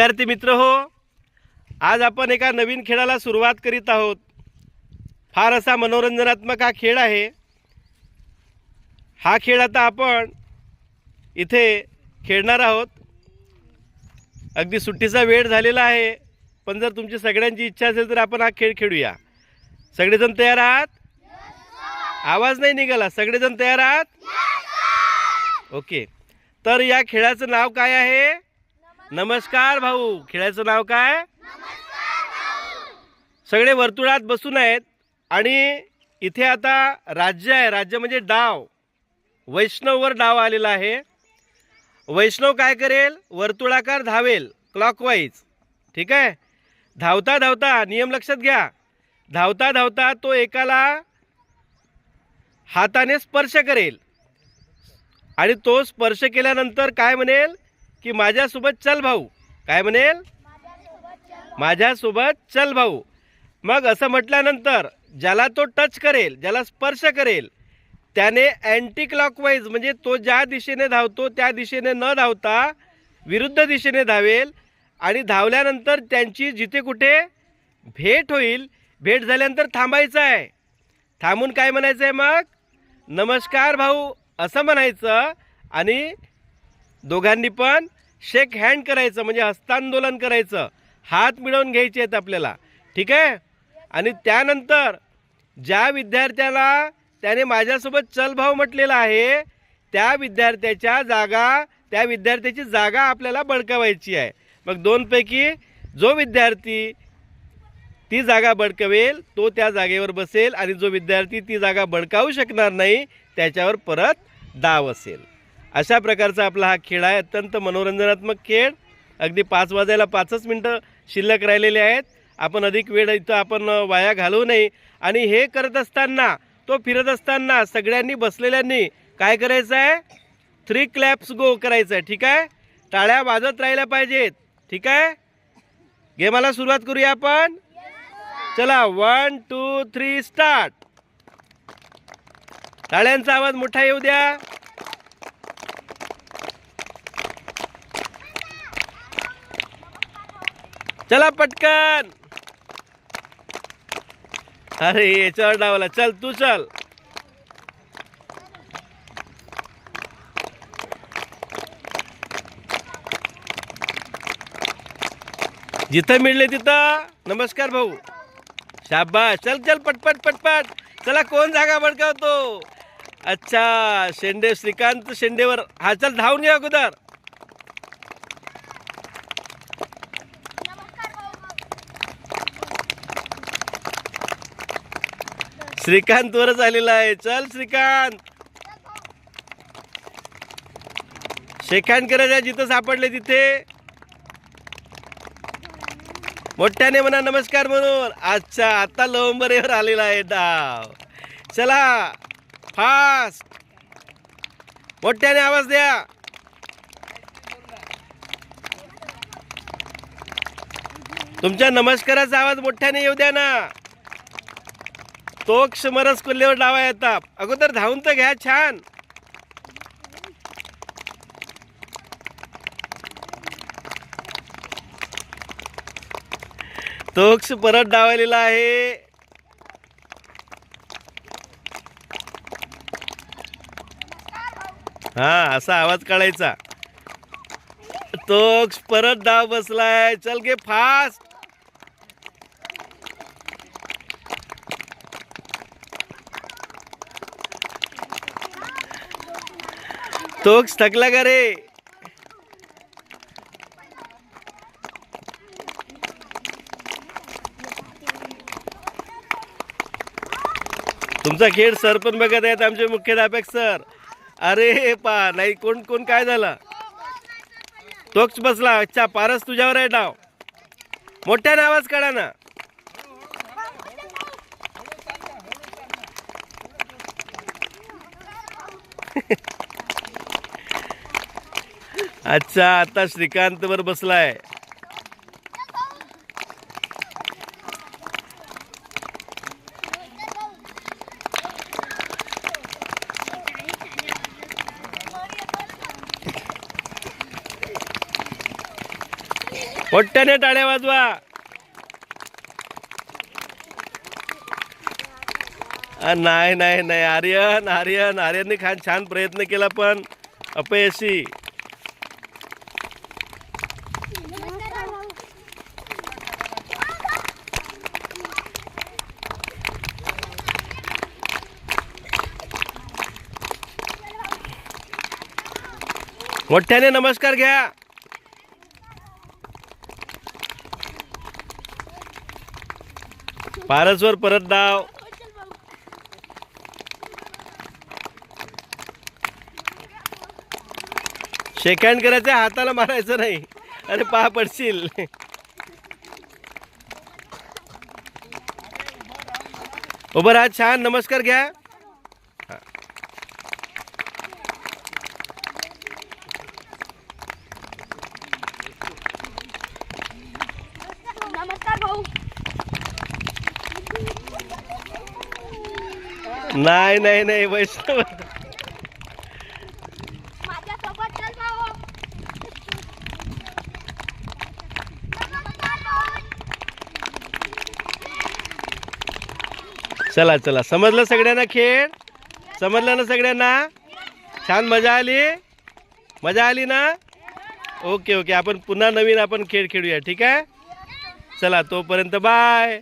विद्यार्थी मित्र हो आज आपण एका नवीन खेळाला सुरुवात करीत आहोत. फार असा मनोरंजनात्मक हा खेळ आहे. हा खेळ आता आपण इथे खेळणार आहोत. अगदी सुट्टीचा वेळ झालेला आहे पण जर तुमची सगळ्यांची इच्छा असेल तर आपण हा खेळ खेळूया. सगळेजण तयार आहात? आवाज नाही निघाला. सगळेजण तयार आहात? ओके. तर या खेळाचं नाव काय आहे? नमस्कार भाऊ. खेळाचं नाव काय? सगळे वर्तुळात बसून आहेत. आणि इथे आता राज्य आहे. राज्य म्हणजे डाव. वैष्णववर डाव आलेला आहे. वैष्णव काय करेल? वर्तुळाकार धावेल. क्लॉकवाईज ठीक आहे? धावता धावता नियम लक्षात घ्या. धावता धावता तो एकाला हाताने स्पर्श करेल. आणि तो स्पर्श केल्यानंतर काय म्हणेल? की माझ्यासोबत चल भाऊ. काय म्हणेल? माझ्यासोबत चल भाऊ. मग असं म्हटल्यानंतर ज्याला तो टच करेल ज्याला स्पर्श करेल त्याने अँटी क्लॉकवाईज म्हणजे तो ज्या दिशेने धावतो त्या दिशेने न धावता विरुद्ध दिशेने धावेल आणि धावल्यानंतर त्यांची जिथे कुठे भेट होईल भेट झाल्यानंतर थांबायचं आहे. थांबून काय म्हणायचं आहे मग? नमस्कार भाऊ असं म्हणायचं आणि दोघांनी पण शेक हँड करायचं म्हणजे हस्तांदोलन करायचं. हात मिळवून घ्यायचे आहेत आपल्याला. ठीक आहे? आणि त्यानंतर ज्या विद्यार्थ्याला त्याने माझ्यासोबत चलभाव म्हटलेला आहे त्या विद्यार्थ्याच्या जागा त्या विद्यार्थ्याची जागा आपल्याला बळकावायची आहे. मग दोनपैकी जो विद्यार्थी ती जागा बळकवेल तो त्या जागेवर बसेल आणि जो विद्यार्थी ती जागा बळकावू शकणार नाही त्याच्यावर परत डाव असेल. अशा प्रकारचा आपला हा खेळ आहे. अत्यंत मनोरंजनात्मक खेळ. अगदी पाच वाजायला पाचच मिनटं शिल्लक राहिलेले आहेत. आपण अधिक वेळ इथं आपण वाया घालवू नये. आणि हे करत असताना तो फिरत असताना सगळ्यांनी बसलेल्यांनी काय करायचं आहे? थ्री क्लॅप्स गो करायचं आहे. ठीक आहे? टाळ्या वाजत राहिल्या पाहिजेत. ठीक आहे? गेमाला सुरुवात करूया आपण. चला वन टू थ्री स्टार्ट टाळ्यांचा आवाज मोठा येऊ द्या. चला पटकन. अरे याच्यावर डावला. चल तू चल. जिथं मिळले तिथं. नमस्कार भाऊ. शाबा चल चल पटपट पटपट. चला कोण जागा भडकावतो? अच्छा शेंडे श्रीकांत शेंडेवर. हा चल धावून घ्या अगोदर. श्रीकांत वरच आलेला आहे. चल श्रीकांत. श्रीकांत करायच्या जिथं सापडले तिथे. मोठ्याने म्हणा नमस्कार म्हणून. अच्छा आता लवंबरेवर आलेला आहे डाव. चला फास्ट मोठ्याने आवाज द्या. तुमच्या नमस्काराचा आवाज मोठ्याने येऊ द्या ना. तो क्षमरस कुल्ल्यावर डावा येतात अगोदर धावून तर घ्या छान. तोक्ष परत डावलेला आहे. हा असा आवाज काढायचा. तोक्ष परत डाव बसलाय. चल गे फास्ट तोक्स थकला का रे? तुमचा खेळ सर पण बघत आहेत आमचे मुख्याध्यापक सर. अरे पा नाही कोण कोण काय झालं? तोच बसला अच्छा पारस तुझ्यावर आहे डाव मोठ्याने आवाज काढा ना. अच्छा आता श्रीकांत वर बसलाय. मोठ्याने टाळ्या वाजवा. नाही नाही नाही. आर्यन आर्यन आर्यनने खान छान प्रयत्न केला पण अपयशी. मोठ्याने नमस्कार घ्या. पारसवर परत डाव. शेक हँड करायचं हाताला मारायचं नाही. अरे पहा पडशील. उभं राहा छान नमस्कार घ्या नमस्कार भाऊ नाही नाही नाही वैष्णव. चला चला. समजलं सगळ्यांना खेळ? समजलं ना सगळ्यांना? छान मजा आली? मजा आली ना? Okay okay. आपण पुन्हा नवीन आपण खेळ खेळूया ठीक आहे? चला तोपर्यंत बाय.